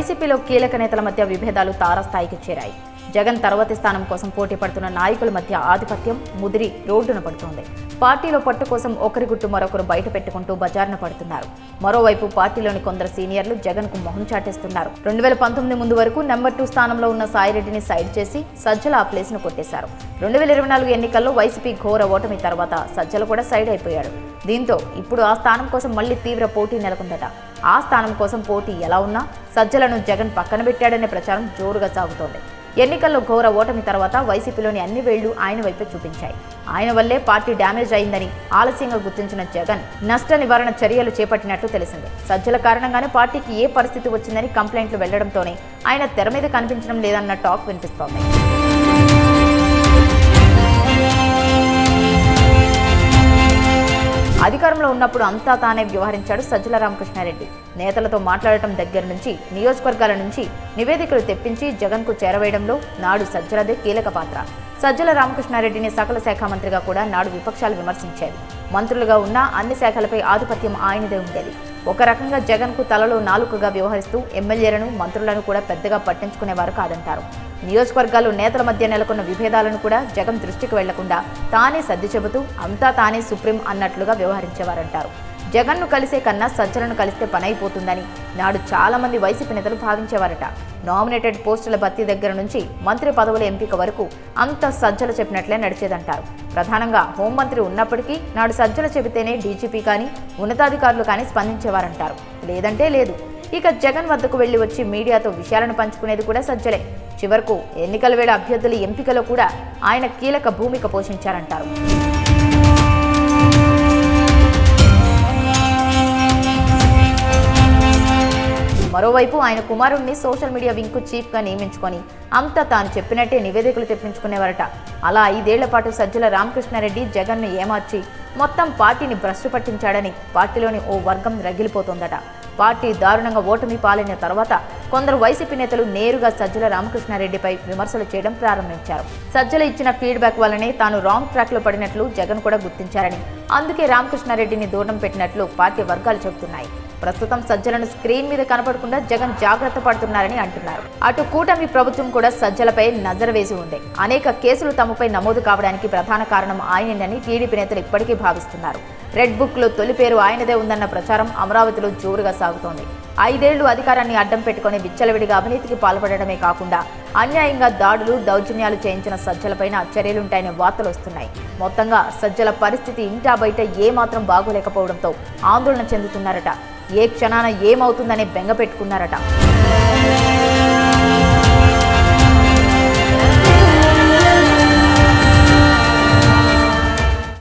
వైసీపీలో కీలక నేతల మధ్య విభేదాలు తారస్థాయికి చేరాయి. జగన్ తర్వాతి స్థానం కోసం పోటీ పడుతున్న నాయకుల మధ్య ఆధిపత్యం ముదిరి రోడ్డున పడుతోంది. పార్టీలో పట్టు కోసం ఒకరి గుట్టు మరొకరు బయట పెట్టుకుంటూ బజార్న పడుతున్నారు. మరోవైపు పార్టీలోని కొందరు సీనియర్లు జగన్కు మొహం చాటేస్తున్నారు. రెండు వేల పంతొమ్మిది ముందు వరకు నెంబర్ టూ స్థానంలో ఉన్న సాయిరెడ్డిని సైడ్ చేసి సజ్జల ఆ ప్లేస్ను కొట్టేశారు. రెండు వేల ఇరవై నాలుగు ఎన్నికల్లో వైసీపీ ఘోర ఓటమి తర్వాత సజ్జల కూడా సైడ్ అయిపోయాడు దీంతో ఇప్పుడు ఆ స్థానం కోసం మళ్ళీ తీవ్ర పోటీ నెలకొందట. ఆ స్థానం కోసం పోటీ ఎలా ఉన్నా సజ్జలను జగన్ పక్కన పెట్టాడనే ప్రచారం జోరుగా సాగుతోంది. ఎన్నికల్లో ఘోర ఓటమి తర్వాత వైసీపీలోని అన్ని వేళ్ళు ఆయన వైపే చూపించాయి. ఆయన వల్లే పార్టీ డ్యామేజ్ అయిందని ఆలస్యంగా గుర్తించిన జగన్ నష్ట నివారణ చర్యలు చేపట్టినట్లు తెలిసింది. సజ్జల కారణంగానే పార్టీకి ఏ పరిస్థితి వచ్చిందని కంప్లైంట్లు వెళ్ళడంతోనే ఆయన తెర మీద కనిపించడం లేదన్న టాక్ వినిపిస్తోంది. అధికారంలో ఉన్నప్పుడు అంతా తానే వ్యవహరించాడు సజ్జల రామకృష్ణారెడ్డి. నేతలతో మాట్లాడటం దగ్గర నుంచి నియోజకవర్గాల నుంచి నివేదికలు తెప్పించి జగన్కు చేరవేయడంలో నాడు సజ్జలదే కీలక పాత్ర. సజ్జల రామకృష్ణారెడ్డిని సకల శాఖ మంత్రిగా కూడా నాడు విపక్షాలు విమర్శించాయి. మంత్రులుగా ఉన్న అన్ని శాఖలపై ఆధిపత్యం ఆయనదే ఉండేది. ఒక రకంగా జగన్కు తలలో నాలుకగా వ్యవహరిస్తూ ఎమ్మెల్యేలను మంత్రులను కూడా పెద్దగా పట్టించుకునేవారు కాదంటారు. నియోజకవర్గాలు నేతల మధ్య నెలకొన్న విభేదాలను కూడా జగన్ దృష్టికి వెళ్ళకుండా తానే సర్ది చెబుతూ అంతా తానే సుప్రీం అన్నట్లుగా వ్యవహరించేవారంటారు. జగన్ను కలిసే కన్నా సజ్జలను కలిస్తే పనైపోతుందని నాడు చాలామంది వైసీపీ నేతలు భావించేవారట. నామినేటెడ్ పోస్టుల భర్తీ దగ్గర నుంచి మంత్రి పదవుల ఎంపిక వరకు అంత సజ్జలు చెప్పినట్లే నడిచేదంటారు. ప్రధానంగా హోంమంత్రి ఉన్నప్పటికీ నాడు సజ్జలు చెబితేనే డీజీపీ కానీ ఉన్నతాధికారులు కానీ స్పందించేవారంటారు. లేదంటే లేదు. ఇక జగన్ వద్దకు వెళ్ళి వచ్చి మీడియాతో విషయాలను పంచుకునేది కూడా సజ్జలే చివరకు ఎన్నికల వేళ అభ్యర్థుల ఎంపికలో కూడా ఆయన కీలక భూమిక పోషించారంటారు. మరోవైపు ఆయన కుమారుణ్ణి సోషల్ మీడియా వింగ్కు చీఫ్గా నియమించుకొని అంతా తాను చెప్పినట్టే నివేదికలు తెప్పించుకునేవారట. అలా ఐదేళ్ళ పాటు సజ్జల రామకృష్ణారెడ్డి జగన్ను ఏమార్చి మొత్తం పార్టీని భ్రష్టు పట్టించాడని పార్టీలోని ఓ వర్గం రగిలిపోతోందట. పార్టీ దారుణంగా ఓటమి పాలైన తర్వాత కొందరు వైసీపీ నేతలు నేరుగా సజ్జల రామకృష్ణారెడ్డిపై విమర్శలు చేయడం ప్రారంభించారు. సజ్జల ఇచ్చిన ఫీడ్బ్యాక్ వల్లనే తాను రాంగ్ ట్రాక్లో పడినట్లు జగన్ కూడా గుర్తించారని అందుకే రామకృష్ణారెడ్డిని దూరం పెట్టినట్లు పార్టీ వర్గాలు చెబుతున్నాయి. ప్రస్తుతం సజ్జలను స్క్రీన్ మీద కనపడకుండా జగన్ జాగ్రత్త పడుతున్నారని అంటున్నారు. అటు కూటమి ప్రభుత్వం కూడా సజ్జలపై నజర వేసి ఉంది. అనేక కేసులు తమపై నమోదు కావడానికి ప్రధాన కారణం ఆయనేనని టీడీపీ నేతలు ఇప్పటికీ భావిస్తున్నారు. రెడ్ బుక్లో తొలి పేరు ఆయనదే ఉందన్న ప్రచారం అమరావతిలో జోరుగా సాగుతోంది. ఐదేళ్ళు అధికారాన్ని అడ్డం పెట్టుకుని విచ్చలవిడిగా అవినీతికి పాల్పడడమే కాకుండా అన్యాయంగా దాడులు దౌర్జన్యాలు చేయించిన సజ్జలపైన చర్యలుంటాయనే వార్తలు వస్తున్నాయి మొత్తంగా సజ్జల పరిస్థితి ఇంటా బయట ఏమాత్రం బాగోలేకపోవడంతో ఆందోళన చెందుతున్నారట. ఏ క్షణాన ఏమవుతుందనే బెంగ పెట్టుకున్నారట.